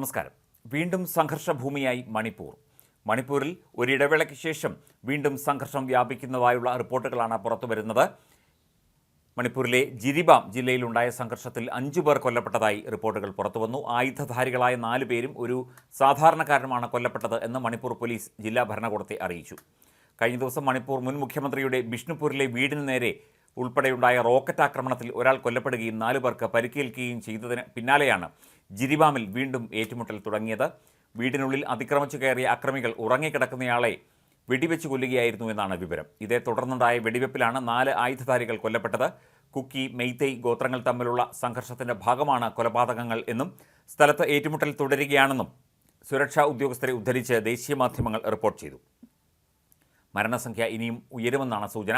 നമസ്കാരം. വീണ്ടും സംഘർഷഭൂമിയായി മണിപ്പൂർ. മണിപ്പൂരിൽ ഒരിടവേളയ്ക്ക് ശേഷം വീണ്ടും സംഘർഷം വ്യാപിക്കുന്നതായുള്ള റിപ്പോർട്ടുകളാണ് പുറത്തുവരുന്നത് മണിപ്പൂരിലെ ജിരിബാം ജില്ലയിലുണ്ടായ സംഘർഷത്തിൽ അഞ്ചു പേർ കൊല്ലപ്പെട്ടതായി റിപ്പോർട്ടുകൾ പുറത്തുവന്നു ആയുധധാരികളായ നാലു പേരും ഒരു സാധാരണക്കാരനുമാണ് കൊല്ലപ്പെട്ടത് എന്ന് മണിപ്പൂർ പോലീസ് ജില്ലാ ഭരണകൂടത്തെ അറിയിച്ചു. കഴിഞ്ഞ ദിവസം മണിപ്പൂർ മുൻ മുഖ്യമന്ത്രിയുടെ ബിഷ്ണുപൂരിലെ വീടിന് നേരെ ഉൾപ്പെടെയുണ്ടായ റോക്കറ്റ് ആക്രമണത്തിൽ ഒരാൾ കൊല്ലപ്പെടുകയും നാലു പേർക്ക് പരിക്കേൽക്കുകയും ചെയ്തതിന് പിന്നാലെയാണ് ജിരിബാമിൽ വീണ്ടും ഏറ്റുമുട്ടൽ തുടങ്ങിയത്. വീടിനുള്ളിൽ അതിക്രമിച്ചു കയറിയ അക്രമികൾ ഉറങ്ങിക്കിടക്കുന്നയാളെ വെടിവെച്ച് കൊല്ലുകയായിരുന്നു എന്നാണ് വിവരം. ഇതേ തുടർന്നുണ്ടായ വെടിവെപ്പിലാണ് നാല് ആയുധധാരികൾ കൊല്ലപ്പെട്ടത്. കുക്കി മെയ്തൈ ഗോത്രങ്ങൾ തമ്മിലുള്ള സംഘർഷത്തിന്റെ ഭാഗമാണ് കൊലപാതകങ്ങൾ എന്നും സ്ഥലത്ത് ഏറ്റുമുട്ടൽ തുടരുകയാണെന്നും സുരക്ഷാ ഉദ്യോഗസ്ഥരെ ഉദ്ധരിച്ച് ദേശീയ മാധ്യമങ്ങൾ റിപ്പോർട്ട് ചെയ്തു. മരണസംഖ്യ ഇനിയും ഉയരുമെന്നാണ് സൂചന.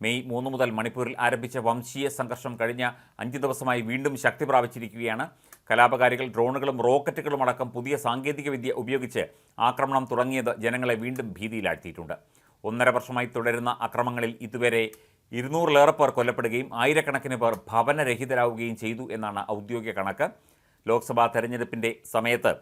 മെയ് മൂന്ന് മുതൽ മണിപ്പൂരിൽ ആരംഭിച്ച വംശീയ സംഘർഷം കഴിഞ്ഞ അഞ്ച് ദിവസമായി വീണ്ടും ശക്തി പ്രാപിച്ചിരിക്കുകയാണ്. കലാപകാരികൾ ഡ്രോണുകളും റോക്കറ്റുകളും അടക്കം പുതിയ സാങ്കേതികവിദ്യ ഉപയോഗിച്ച് ആക്രമണം തുടങ്ങിയത് ജനങ്ങളെ വീണ്ടും ഭീതിയിലാഴ്ത്തിയിട്ടുണ്ട്. ഒന്നര വർഷമായി തുടരുന്ന അക്രമങ്ങളിൽ ഇതുവരെ ഇരുന്നൂറിലേറെ പേർ കൊല്ലപ്പെടുകയും ആയിരക്കണക്കിന് പേർ ഭവനരഹിതരാവുകയും ചെയ്തു എന്നാണ് ഔദ്യോഗിക കണക്ക്. ലോക്സഭാ തെരഞ്ഞെടുപ്പിന്റെ സമയത്ത്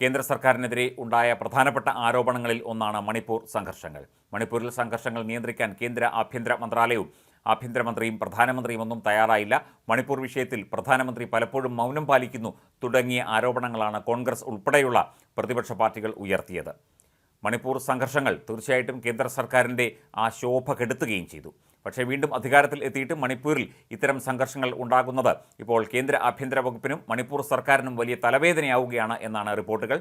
കേന്ദ്ര സർക്കാരിനെതിരെ ഉണ്ടായ പ്രധാനപ്പെട്ട ആരോപണങ്ങളിൽ ഒന്നാണ് മണിപ്പൂർ സംഘർഷങ്ങൾ. മണിപ്പൂരിൽ സംഘർഷങ്ങൾ നിയന്ത്രിക്കാൻ കേന്ദ്ര ആഭ്യന്തര മന്ത്രാലയവും ആഭ്യന്തരമന്ത്രിയും പ്രധാനമന്ത്രിയും ഒന്നും തയ്യാറായില്ല. മണിപ്പൂർ വിഷയത്തിൽ പ്രധാനമന്ത്രി പലപ്പോഴും മൗനം പാലിക്കുന്നു. തുടങ്ങിയ ആരോപണങ്ങളാണ് കോൺഗ്രസ് ഉൾപ്പെടെയുള്ള പ്രതിപക്ഷ പാർട്ടികൾ ഉയർത്തിയത്. മണിപ്പൂർ സംഘർഷങ്ങൾ തീർച്ചയായിട്ടും കേന്ദ്ര സർക്കാരിന്റെ ആ ശോഭ കെടുത്തുകയും ചെയ്തു. പക്ഷേ വീണ്ടും അധികാരത്തിൽ എത്തിയിട്ട് മണിപ്പൂരിൽ ഇത്തരം സംഘർഷങ്ങൾ ഉണ്ടാകുന്നത്. ഇപ്പോൾ കേന്ദ്ര ആഭ്യന്തര വകുപ്പിനും മണിപ്പൂർ സർക്കാരിനും വലിയ തലവേദനയാവുകയാണ് എന്നാണ് റിപ്പോർട്ടുകൾ.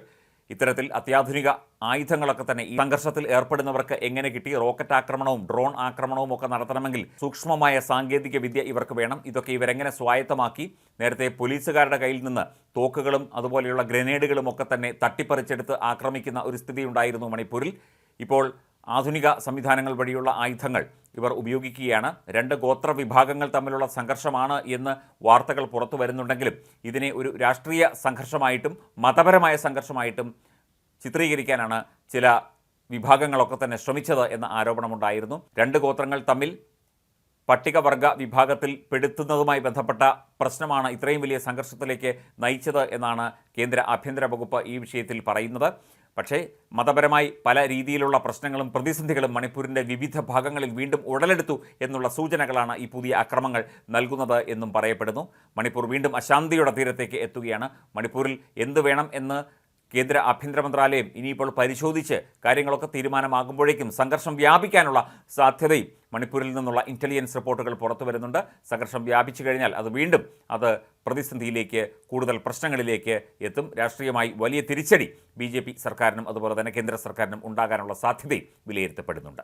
ഇത്തരത്തിൽ അത്യാധുനിക ആയുധങ്ങളൊക്കെ തന്നെ ഈ സംഘർഷത്തിൽ ഏർപ്പെടുന്നവർക്ക് എങ്ങനെ കിട്ടി? റോക്കറ്റ് ആക്രമണവും ഡ്രോൺ ആക്രമണവും ഒക്കെ നടത്തണമെങ്കിൽ സൂക്ഷ്മമായ സാങ്കേതിക വിദ്യ ഇവർക്ക് വേണം. ഇതൊക്കെ ഇവരെങ്ങനെ സ്വായത്തമാക്കി? നേരത്തെ പോലീസുകാരുടെ കയ്യിൽ നിന്ന് തോക്കുകളും അതുപോലെയുള്ള ഗ്രനേഡുകളും ഒക്കെ തന്നെ തട്ടിപ്പറിച്ചെടുത്ത് ആക്രമിക്കുന്ന ഒരു സ്ഥിതി ഉണ്ടായിരുന്നു മണിപ്പൂരിൽ. ഇപ്പോൾ ആധുനിക സംവിധാനങ്ങൾ വഴിയുള്ള ആയുധങ്ങൾ ഇവർ ഉപയോഗിക്കുകയാണ്. രണ്ട് ഗോത്ര വിഭാഗങ്ങൾ തമ്മിലുള്ള സംഘർഷമാണ് എന്ന് വാർത്തകൾ പുറത്തു വരുന്നുണ്ടെങ്കിലും ഇതിനെ ഒരു രാഷ്ട്രീയ സംഘർഷമായിട്ടും മതപരമായ സംഘർഷമായിട്ടും ചിത്രീകരിക്കാനാണ് ചില വിഭാഗങ്ങളൊക്കെ തന്നെ ശ്രമിച്ചത് എന്ന ആരോപണമുണ്ടായിരുന്നു. രണ്ട് ഗോത്രങ്ങൾ തമ്മിൽ പട്ടികവർഗ വിഭാഗത്തിൽ പെടുത്തുന്നതുമായി ബന്ധപ്പെട്ട പ്രശ്നമാണ് ഇത്രയും വലിയ സംഘർഷത്തിലേക്ക് നയിച്ചത് എന്നാണ് കേന്ദ്ര ആഭ്യന്തര വകുപ്പ് ഈ വിഷയത്തിൽ പറയുന്നത്. പക്ഷേ മതപരമായി പല രീതിയിലുള്ള പ്രശ്നങ്ങളും പ്രതിസന്ധികളും മണിപ്പൂരിന്റെ വിവിധ ഭാഗങ്ങളിൽ വീണ്ടും ഉടലെടുത്തു എന്നുള്ള സൂചനകളാണ് ഈ പുതിയ അക്രമങ്ങൾ നൽകുന്നത് എന്നും പറയപ്പെടുന്നു. മണിപ്പൂർ വീണ്ടും അശാന്തിയുടെ തീരത്തേക്ക് എത്തുകയാണ്. മണിപ്പൂരിൽ എന്ത് വേണം എന്ന് കേന്ദ്ര ആഭ്യന്തര മന്ത്രാലയം ഇനിയിപ്പോൾ പരിശോധിച്ച് കാര്യങ്ങളൊക്കെ തീരുമാനമാകുമ്പോഴേക്കും സംഘർഷം വ്യാപിക്കാനുള്ള സാധ്യതയും മണിപ്പൂരിൽ നിന്നുള്ള ഇന്റലിജൻസ് റിപ്പോർട്ടുകൾ പുറത്തു വരുന്നുണ്ട്. സംഘർഷം വ്യാപിച്ചു കഴിഞ്ഞാൽ അത് വീണ്ടും അത് പ്രതിസന്ധിയിലേക്ക് കൂടുതൽ പ്രശ്നങ്ങളിലേക്ക് എത്തും. രാഷ്ട്രീയമായി വലിയ തിരിച്ചടി ബി സർക്കാരിനും അതുപോലെ തന്നെ കേന്ദ്ര സർക്കാരിനും ഉണ്ടാകാനുള്ള സാധ്യതയും വിലയിരുത്തപ്പെടുന്നുണ്ട്.